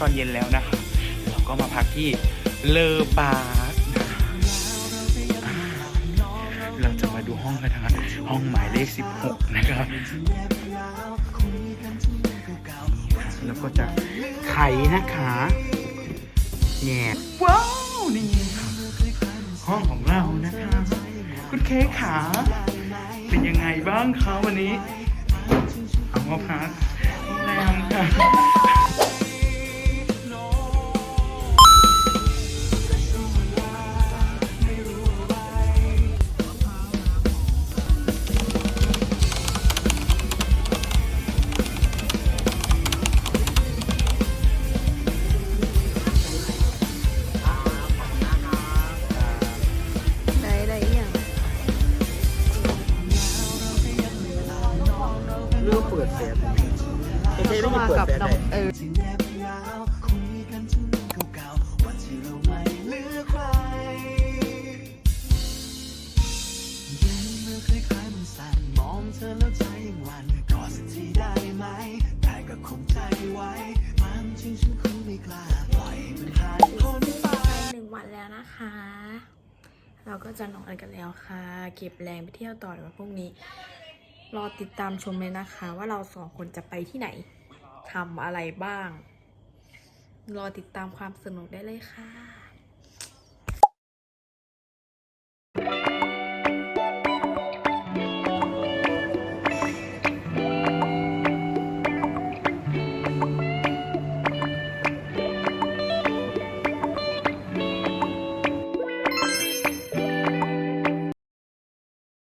ตอนเย็นแล้วนะคะเราก็มาพักที่เลอบาร์นะเราจะมาดูห้องกันนะคะห้องหมายเลข 16 นะครับแล้วก็จะไขนะคะแง่ว้าว นี่ค่ะห้องของเรานะคะ คุณเค้กขาเป็นยังไงบ้างคะวันนี้เอามาพักโรงแรมค่ะ เลือกเปิดแฟนโอเคไม่เข้ามีเปิดกับแฟนน้อได้งเออหนึ่งวันแล้วนะคะ เราก็จะนอนกันแล้วค่ะ เก็บแรงไปเที่ยวต่อในวันพรุ่งนี้ รอติดตามชมเลยนะคะ ว่าเราสองคนจะไปที่ไหนทำอะไรบ้าง รอติดตามความสนุกได้เลยค่ะ